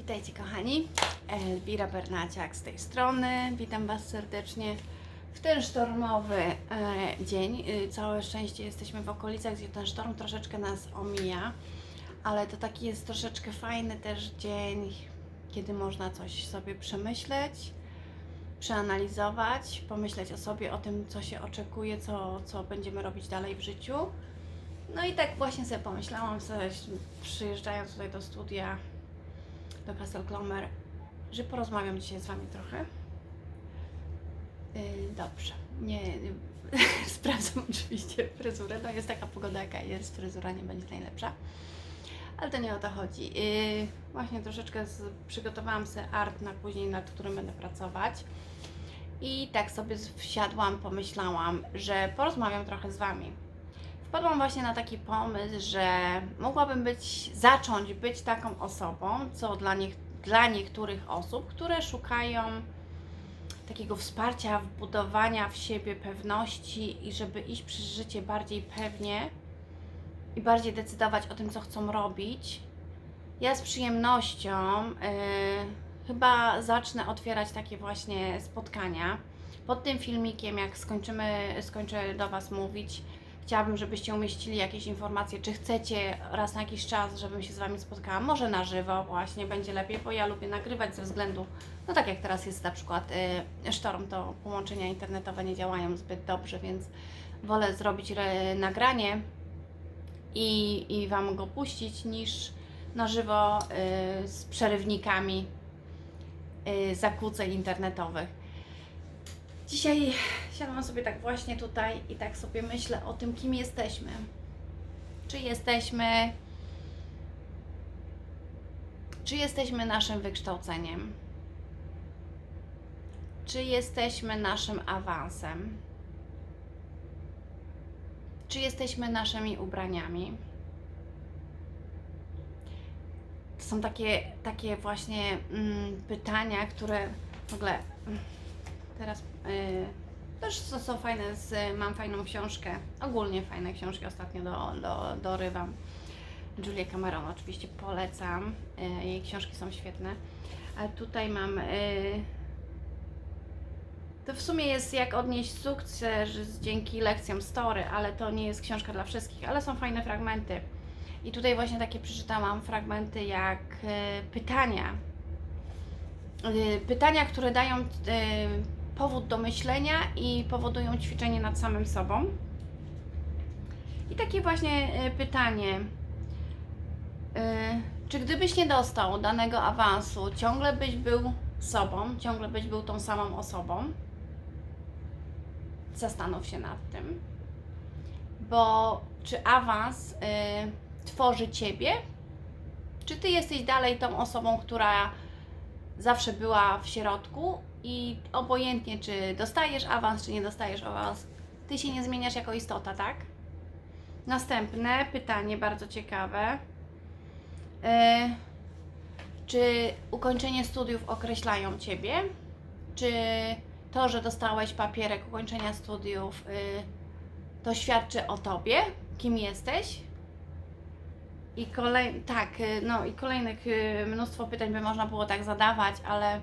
Witajcie kochani, Elwira Bernaciak z tej strony. Witam Was serdecznie w ten sztormowy e, dzień. E, całe szczęście jesteśmy w okolicach, gdzie ten sztorm troszeczkę nas omija, ale to taki jest troszeczkę fajny też dzień, kiedy można coś sobie przemyśleć, przeanalizować, pomyśleć o sobie, o tym, co się oczekuje, co, co będziemy robić dalej w życiu. No i tak właśnie sobie pomyślałam, sobie, przyjeżdżając tutaj do studia, do Castle że porozmawiam dzisiaj z Wami trochę. Yy, dobrze. Nie, sprawdzam oczywiście fryzurę. No jest taka pogoda, jaka jest, fryzura nie będzie najlepsza. Ale to nie o to chodzi. Yy, właśnie troszeczkę z, przygotowałam sobie art na później, nad którym będę pracować. I tak sobie wsiadłam, pomyślałam, że porozmawiam trochę z Wami. Wpadłam właśnie na taki pomysł, że mogłabym być, zacząć być taką osobą, co dla, niech, dla niektórych osób, które szukają takiego wsparcia, wbudowania w siebie pewności i żeby iść przez życie bardziej pewnie i bardziej decydować o tym, co chcą robić. Ja z przyjemnością yy, chyba zacznę otwierać takie właśnie spotkania. Pod tym filmikiem, jak skończymy, skończę do Was mówić, Chciałabym, żebyście umieścili jakieś informacje, czy chcecie raz na jakiś czas, żebym się z Wami spotkała, może na żywo właśnie, będzie lepiej, bo ja lubię nagrywać ze względu, no tak jak teraz jest na przykład y, sztorm, to połączenia internetowe nie działają zbyt dobrze, więc wolę zrobić nagranie i, i Wam go puścić, niż na żywo y, z przerywnikami y, zakłóceń internetowych. Dzisiaj siadłam sobie tak właśnie tutaj i tak sobie myślę o tym, kim jesteśmy. Czy jesteśmy. Czy jesteśmy naszym wykształceniem? Czy jesteśmy naszym awansem? Czy jesteśmy naszymi ubraniami? To są takie, takie właśnie mm, pytania, które w ogóle. mm, Teraz y, też to są fajne, z, mam fajną książkę, ogólnie fajne książki ostatnio do, do, dorywam. Julia Cameron oczywiście polecam, y, jej książki są świetne. A tutaj mam, y, to w sumie jest jak odnieść sukces dzięki lekcjom story, ale to nie jest książka dla wszystkich, ale są fajne fragmenty. I tutaj właśnie takie przeczytałam fragmenty jak y, pytania, pytania, które dają powód do myślenia i powodują ćwiczenie nad samym sobą. I takie właśnie y, pytanie. y, Czy gdybyś nie dostał danego awansu, ciągle byś był sobą, ciągle byś był tą samą osobą? Zastanów się nad tym. Bo czy awans y, tworzy ciebie, czy ty jesteś dalej tą osobą, która zawsze była w środku i obojętnie czy dostajesz awans, czy nie dostajesz awans, ty się nie zmieniasz jako istota, tak? Następne pytanie, bardzo ciekawe. Yy, czy ukończenie studiów określają ciebie? Czy to, że dostałeś papierek ukończenia studiów, yy, to świadczy o tobie, kim jesteś? I kolej, tak, y, no i kolejnych y, mnóstwo pytań by można było tak zadawać, ale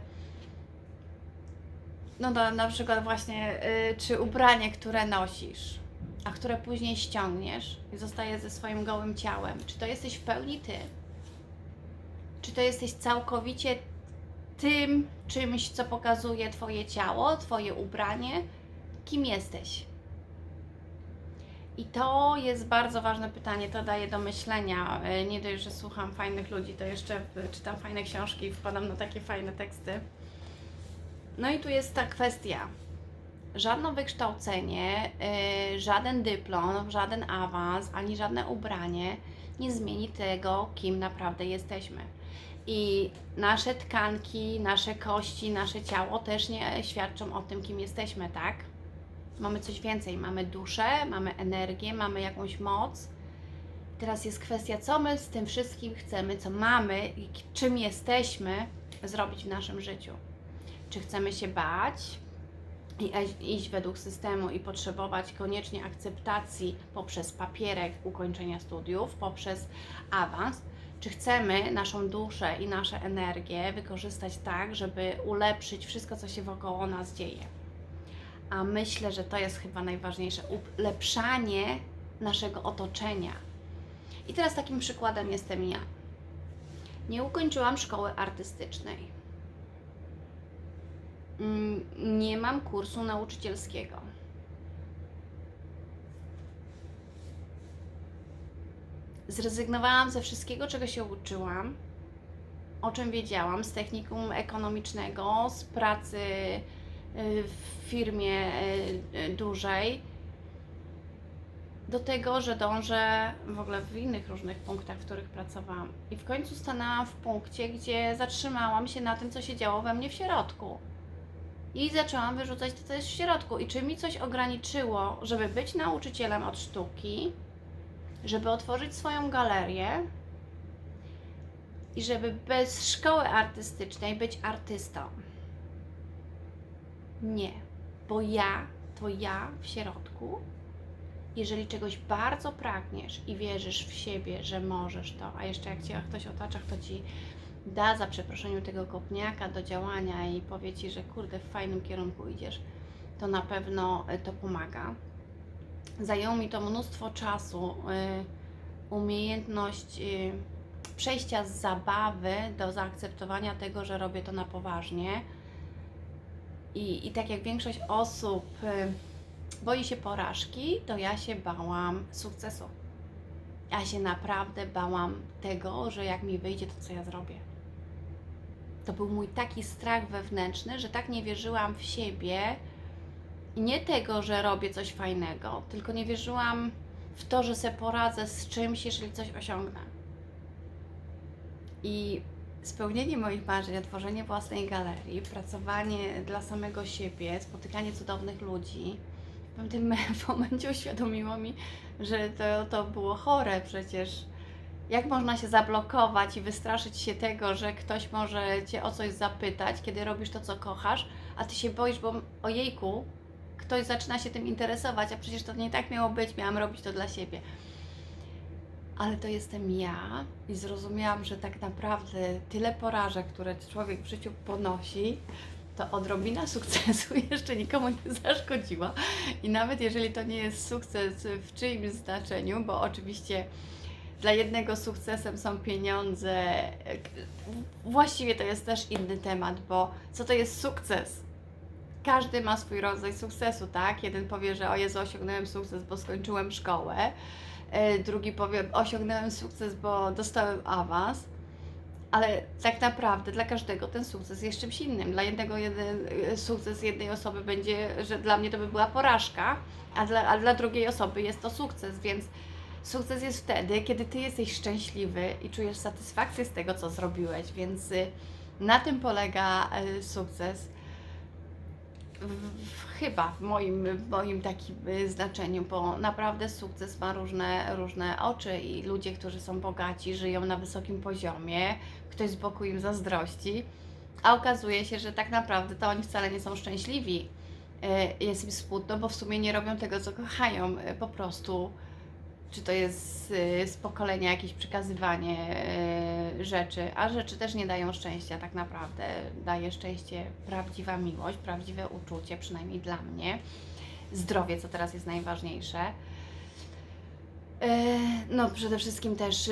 no to na przykład właśnie, y, czy ubranie, które nosisz, a które później ściągniesz i zostaje ze swoim gołym ciałem, czy to jesteś w pełni ty? Czy to jesteś całkowicie tym czymś, co pokazuje twoje ciało, twoje ubranie? Kim jesteś? I to jest bardzo ważne pytanie, to daje do myślenia. E, Nie dość, że słucham fajnych ludzi, to jeszcze czytam fajne książki i wpadam na takie fajne teksty. No i tu jest ta kwestia. Żadne wykształcenie, e, żaden dyplom, żaden awans, ani żadne ubranie nie zmieni tego, kim naprawdę jesteśmy. I nasze tkanki, nasze kości, nasze ciało też nie świadczą o tym, kim jesteśmy, tak? Mamy coś więcej, mamy duszę, mamy energię, mamy jakąś moc. Teraz jest kwestia, co my z tym wszystkim chcemy, co mamy i czym jesteśmy zrobić w naszym życiu. Czy chcemy się bać i iść według systemu i potrzebować koniecznie akceptacji poprzez papierek ukończenia studiów, poprzez awans, Czy chcemy naszą duszę i nasze energię wykorzystać tak, żeby ulepszyć wszystko, co się wokoło nas dzieje? A myślę, że to jest chyba najważniejsze ulepszanie naszego otoczenia. I teraz takim przykładem jestem ja. Nie ukończyłam szkoły artystycznej. Mm, Nie mam kursu nauczycielskiego. Zrezygnowałam ze wszystkiego, czego się uczyłam, o czym wiedziałam, z technikum ekonomicznego, z pracy w firmie y, y, dużej, do tego, że dążę w ogóle w innych różnych punktach, w których pracowałam. I w końcu stanęłam w punkcie, gdzie zatrzymałam się na tym, co się działo we mnie w środku. I zaczęłam wyrzucać to, co jest w środku. I czy mi coś ograniczyło, żeby być nauczycielem od sztuki, żeby otworzyć swoją galerię i żeby bez szkoły artystycznej być artystą? Nie, bo ja to ja w środku. Jeżeli czegoś bardzo pragniesz i wierzysz w siebie, że możesz to, a jeszcze jak cię ktoś otacza, kto ci da za przeproszeniem tego kopniaka do działania i powie ci, że kurde, w fajnym kierunku idziesz, to na pewno y, to pomaga. Zajęło mi to mnóstwo czasu, y, umiejętność y, przejścia z zabawy do zaakceptowania tego, że robię to na poważnie. I, i tak jak większość osób y, boi się porażki, to ja się bałam sukcesu. Ja się naprawdę bałam tego, że jak mi wyjdzie, to co ja zrobię. To był mój taki strach wewnętrzny, że tak nie wierzyłam w siebie i nie tego, że robię coś fajnego, tylko nie wierzyłam w to, że sobie poradzę z czymś, jeżeli coś osiągnę. I spełnienie moich marzeń, otworzenie własnej galerii, pracowanie dla samego siebie, spotykanie cudownych ludzi, w pewnym momencie uświadomiło mi, że to, to było chore przecież. Jak można się zablokować i wystraszyć się tego, że ktoś może cię o coś zapytać, kiedy robisz to, co kochasz, a ty się boisz, bo ojejku, ktoś zaczyna się tym interesować, a przecież to nie tak miało być, miałam robić to dla siebie. Ale to jestem ja i zrozumiałam, że tak naprawdę tyle porażek, które człowiek w życiu ponosi, to odrobina sukcesu jeszcze nikomu nie zaszkodziła. I nawet jeżeli to nie jest sukces w czyimś znaczeniu, bo oczywiście dla jednego sukcesem są pieniądze, właściwie to jest też inny temat, bo co to jest sukces? Każdy ma swój rodzaj sukcesu, tak? Jeden powie, że o Jezu, osiągnąłem sukces, bo skończyłem szkołę. E, Drugi powie, osiągnąłem sukces, bo dostałem awans ale tak naprawdę dla każdego ten sukces jest czymś innym. Dla jednego jeden, y, sukces jednej osoby będzie, że dla mnie to by była porażka, a dla, a dla drugiej osoby jest to sukces, więc sukces jest wtedy, kiedy ty jesteś szczęśliwy i czujesz satysfakcję z tego, co zrobiłeś, więc y, na tym polega y, sukces. W, chyba w moim, w moim takim y, znaczeniu, bo naprawdę sukces ma różne, różne oczy i ludzie, którzy są bogaci, żyją na wysokim poziomie, ktoś z boku im zazdrości, a okazuje się, że tak naprawdę to oni wcale nie są szczęśliwi. Y, Jest im smutno, bo w sumie nie robią tego, co kochają, y, po prostu. Czy to jest y, z pokolenia jakieś przekazywanie y, rzeczy, a rzeczy też nie dają szczęścia tak naprawdę. Daje szczęście prawdziwa miłość, prawdziwe uczucie, przynajmniej dla mnie. Zdrowie, co teraz jest najważniejsze. E, No, przede wszystkim też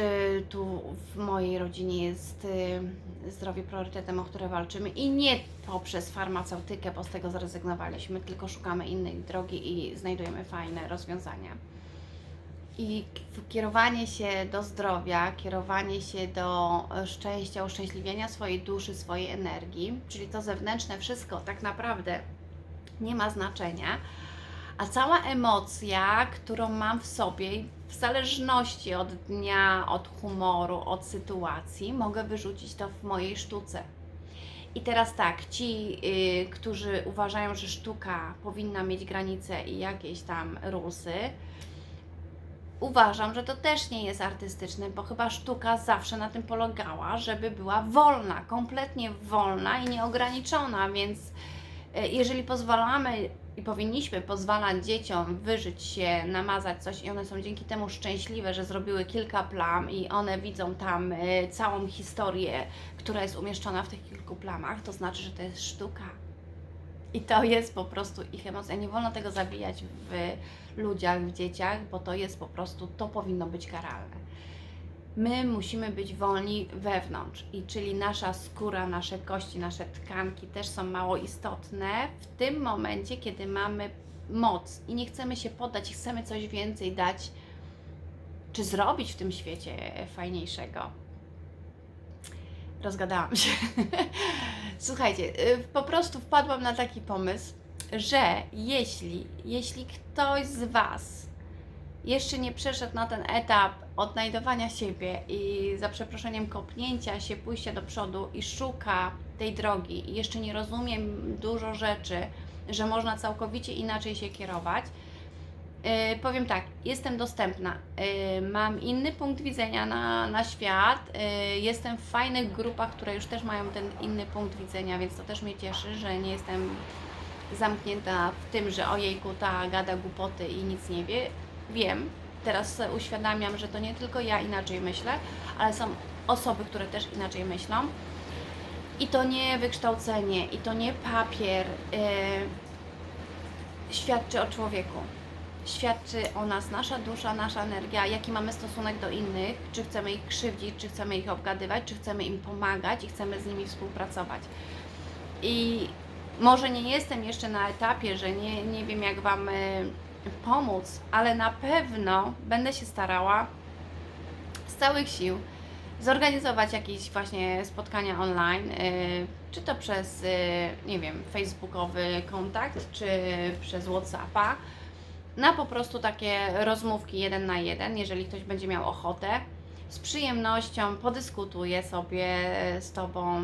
tu w mojej rodzinie jest zdrowie priorytetem, o które walczymy i nie poprzez farmaceutykę, bo z tego zrezygnowaliśmy, tylko szukamy innej drogi i znajdujemy fajne rozwiązania. I kierowanie się do zdrowia, kierowanie się do e, szczęścia, uszczęśliwienia swojej duszy, swojej energii, czyli to zewnętrzne wszystko tak naprawdę nie ma znaczenia, a cała emocja, którą mam w sobie, w zależności od dnia, od humoru, od sytuacji, mogę wyrzucić to w mojej sztuce. I teraz tak, ci, y, którzy uważają, że sztuka powinna mieć granice i jakieś tam rusy, uważam, że to też nie jest artystyczne, bo chyba sztuka zawsze na tym polegała, żeby była wolna, kompletnie wolna i nieograniczona, więc e, jeżeli pozwalamy i powinniśmy pozwalać dzieciom wyżyć się, namazać coś i one są dzięki temu szczęśliwe, że zrobiły kilka plam i one widzą tam y, całą historię, która jest umieszczona w tych kilku plamach, to znaczy, że to jest sztuka. I to jest po prostu ich emocja. Nie wolno tego zabijać w ludziach, w dzieciach, bo to jest po prostu, to powinno być karalne. My musimy być wolni wewnątrz, i czyli nasza skóra, nasze kości, nasze tkanki też są mało istotne w tym momencie, kiedy mamy moc i nie chcemy się poddać, chcemy coś więcej dać, czy zrobić w tym świecie fajniejszego. Rozgadałam się. Słuchajcie, y, po prostu wpadłam na taki pomysł, że jeśli, jeśli ktoś z Was jeszcze nie przeszedł na ten etap odnajdowania siebie i za przeproszeniem kopnięcia się, pójścia do przodu i szuka tej drogi i jeszcze nie rozumiem dużo rzeczy, że można całkowicie inaczej się kierować, Yy, powiem tak, jestem dostępna. Yy, mam inny punkt widzenia na, na świat. Yy, jestem w fajnych grupach, które już też mają ten inny punkt widzenia, więc to też mnie cieszy, że nie jestem zamknięta w tym, że ojejku, ta gada głupoty i nic nie wie. Wiem, teraz uświadamiam, że to nie tylko ja inaczej myślę, ale są osoby, które też inaczej myślą. I to nie wykształcenie, i to nie papier yy, świadczy o człowieku świadczy o nas nasza dusza, nasza energia, jaki mamy stosunek do innych, czy chcemy ich krzywdzić, czy chcemy ich obgadywać, czy chcemy im pomagać i chcemy z nimi współpracować. I może nie jestem jeszcze na etapie, że nie, nie wiem jak Wam y, pomóc, ale na pewno będę się starała z całych sił zorganizować jakieś właśnie spotkania online, y, czy to przez, y, nie wiem, facebookowy kontakt, czy przez Whatsappa, na po prostu takie rozmówki jeden na jeden, jeżeli ktoś będzie miał ochotę. Z przyjemnością podyskutuję sobie z Tobą,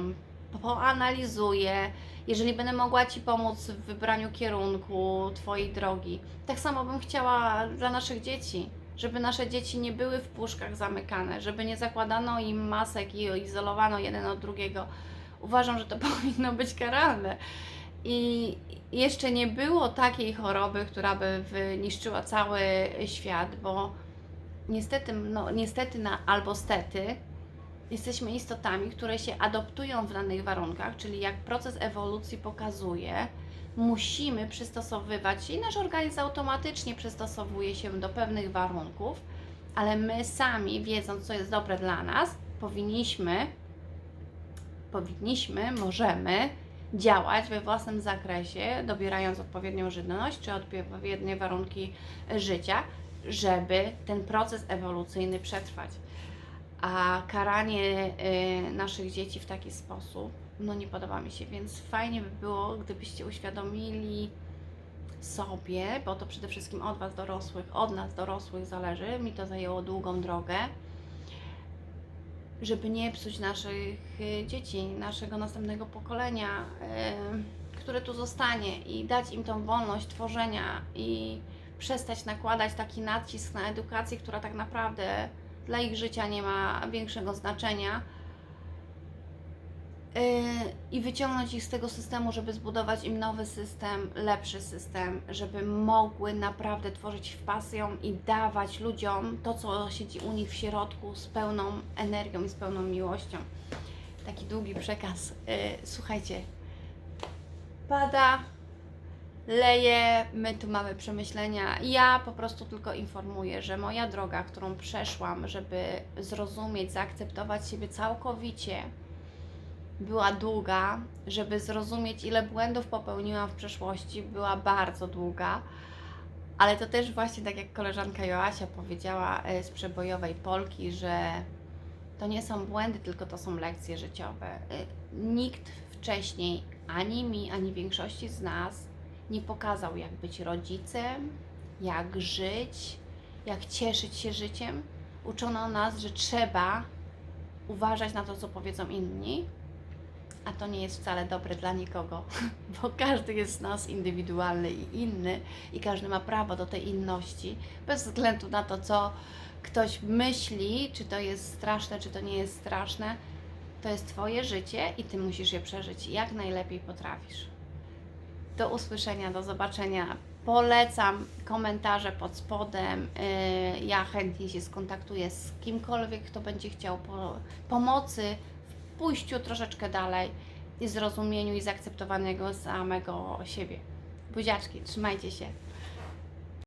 poanalizuję. Jeżeli będę mogła Ci pomóc w wybraniu kierunku Twojej drogi, tak samo bym chciała dla naszych dzieci, żeby nasze dzieci nie były w puszkach zamykane, żeby nie zakładano im masek i izolowano jeden od drugiego. Uważam, że to powinno być karalne. I jeszcze nie było takiej choroby, która by wyniszczyła cały świat, bo niestety, no, niestety na, albo stety jesteśmy istotami, które się adoptują w danych warunkach, czyli jak proces ewolucji pokazuje, musimy przystosowywać się i nasz organizm automatycznie przystosowuje się do pewnych warunków, ale my sami, wiedząc, co jest dobre dla nas, powinniśmy, powinniśmy, możemy działać we własnym zakresie, dobierając odpowiednią żywność czy odpowiednie warunki życia, żeby ten proces ewolucyjny przetrwać. A karanie y, naszych dzieci w taki sposób, no nie podoba mi się, więc fajnie by było, gdybyście uświadomili sobie, bo to przede wszystkim od Was dorosłych, od nas dorosłych zależy, mi to zajęło długą drogę, żeby nie psuć naszych y, dzieci, naszego następnego pokolenia, y, które tu zostanie i dać im tą wolność tworzenia i przestać nakładać taki nacisk na edukację, która tak naprawdę dla ich życia nie ma większego znaczenia i wyciągnąć ich z tego systemu, żeby zbudować im nowy system, lepszy system, żeby mogły naprawdę tworzyć w pasją i dawać ludziom to, co siedzi u nich w środku z pełną energią i z pełną miłością. Taki długi przekaz. Słuchajcie, pada, leje, my tu mamy przemyślenia. Ja po prostu tylko informuję, że moja droga, którą przeszłam, żeby zrozumieć, zaakceptować siebie całkowicie, była długa, żeby zrozumieć, ile błędów popełniłam w przeszłości, była bardzo długa. Ale to też właśnie tak jak koleżanka Joasia powiedziała e, z przebojowej Polki, że to nie są błędy, tylko to są lekcje życiowe. E, nikt wcześniej, ani mi, ani większości z nas, nie pokazał, jak być rodzicem, jak żyć, jak cieszyć się życiem. Uczono nas, że trzeba uważać na to, co powiedzą inni, a to nie jest wcale dobre dla nikogo, bo każdy jest z nas indywidualny i inny i każdy ma prawo do tej inności, bez względu na to, co ktoś myśli, czy to jest straszne, czy to nie jest straszne. To jest Twoje życie i Ty musisz je przeżyć jak najlepiej potrafisz. Do usłyszenia, do zobaczenia. Polecam komentarze pod spodem. Yy, Ja chętnie się skontaktuję z kimkolwiek, kto będzie chciał po, pomocy pójściu troszeczkę dalej i zrozumieniu i zaakceptowanego samego siebie. Buziaczki, trzymajcie się.